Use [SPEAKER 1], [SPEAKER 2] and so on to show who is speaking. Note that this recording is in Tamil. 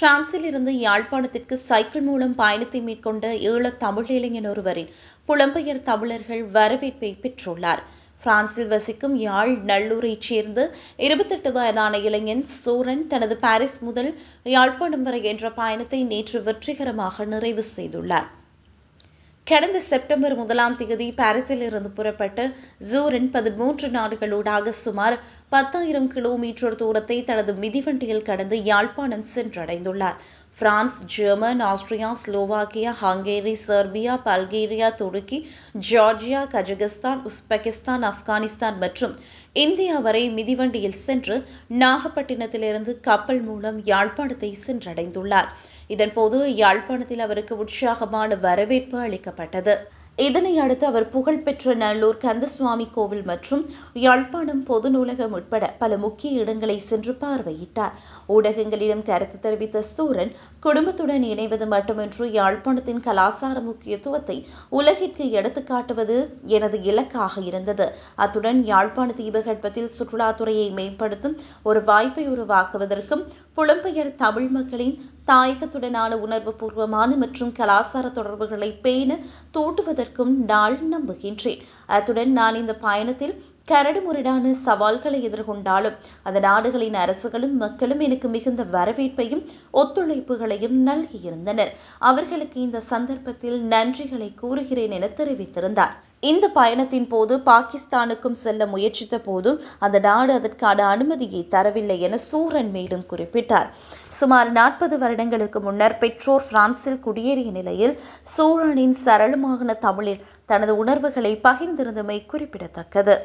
[SPEAKER 1] பிரான்சில் இருந்து யாழ்ப்பாணத்திற்கு சைக்கிள் மூலம் பயணத்தை மேற்கொண்ட ஈழத் தமிழ் இளைஞன் ஒருவரின் புலம்பெயர் தமிழர்கள் வரவேற்பை பெற்றுள்ளார். பிரான்சில் வசிக்கும் யாழ் நல்லூரைச் சேர்ந்த இருபத்தெட்டு வயதான இளைஞன் சூரன் தனது பாரிஸ் முதல் யாழ்ப்பாணம் வரை என்ற பயணத்தை நேற்று வெற்றிகரமாக நிறைவு செய்துள்ளார். கடந்த செப்டம்பர் முதலாம் தேதி பாரிஸில் இருந்து புறப்பட்ட ஜூரின் பதிமூன்று நாடுகளூடாக சுமார் பத்தாயிரம் கிலோமீட்டர் தூரத்தை தனது மிதிவண்டியில் கடந்து Yazhpanam சென்றடைந்துள்ளார். France German Austria Slovakia Hungary Serbia Bulgaria துருக்கி ஜார்ஜியா கஜகஸ்தான் உஸ்பெகிஸ்தான் ஆப்கானிஸ்தான் மற்றும் இந்தியா வரை மிதிவண்டியில் சென்று நாகப்பட்டினத்திலிருந்து கப்பல் மூலம் யாழ்ப்பாணத்தை சென்றடைந்துள்ளார் இதன்போது யாழ்ப்பாணத்தில் அவருக்கு உற்சாகமான வரவேற்பு அளிக்கப்பட்டது இதனை அடுத்து அவர் புகழ்பெற்ற நல்லூர் கந்தசுவாமி கோவில் மற்றும் யாழ்ப்பாணம் பொது நூலகம் உட்பட பல முக்கிய இடங்களை சென்று பார்வையிட்டார். ஊடகங்களிடம் கருத்து தெரிவித்த ஸ்தூரன் குடும்பத்துடன் இணைவது மட்டுமின்றி யாழ்ப்பாணத்தின் கலாசார முக்கியத்துவத்தை உலகிற்கு எடுத்துக்காட்டுவது எனது இலக்காக இருந்தது. அத்துடன் யாழ்ப்பாண தீபகற்பத்தில் சுற்றுலாத்துறையை மேம்படுத்தும் ஒரு வாய்ப்பை உருவாக்குவதற்கும் புலம்பெயர் தமிழ் மக்களின் தாயகத்துடனான உணர்வு பூர்வமான மற்றும் கலாசார தொடர்புகளை பேண தூண்டுவதற்கும் நான் நம்புகின்றேன். அத்துடன் நான் இந்த பயணத்தில் கரடு முரடான சவால்களை எதிர்கொண்டாலும் அந்த நாடுகளின் அரசுகளும் மக்களும் எனக்கு மிகுந்த வரவேற்பையும் ஒத்துழைப்புகளையும் நல்கியிருந்தனர். அவர்களுக்கு இந்த சந்தர்ப்பத்தில் நன்றிகளை கூறுகிறேன் என தெரிவித்திருந்தார். இந்த பயணத்தின் போது பாகிஸ்தானுக்கும் செல்ல முயற்சித்த போதும் அந்த நாடு அதற்கான அனுமதியை தரவில்லை என சூரன் மேலும் குறிப்பிட்டார். சுமார் நாற்பது வருடங்களுக்கு முன்னர் பெற்றோர் பிரான்சில் குடியேறிய நிலையில் சூரனின் சரளமான தமிழில் தனது உணர்வுகளை பகிர்ந்திருந்தமை குறிப்பிடத்தக்கது.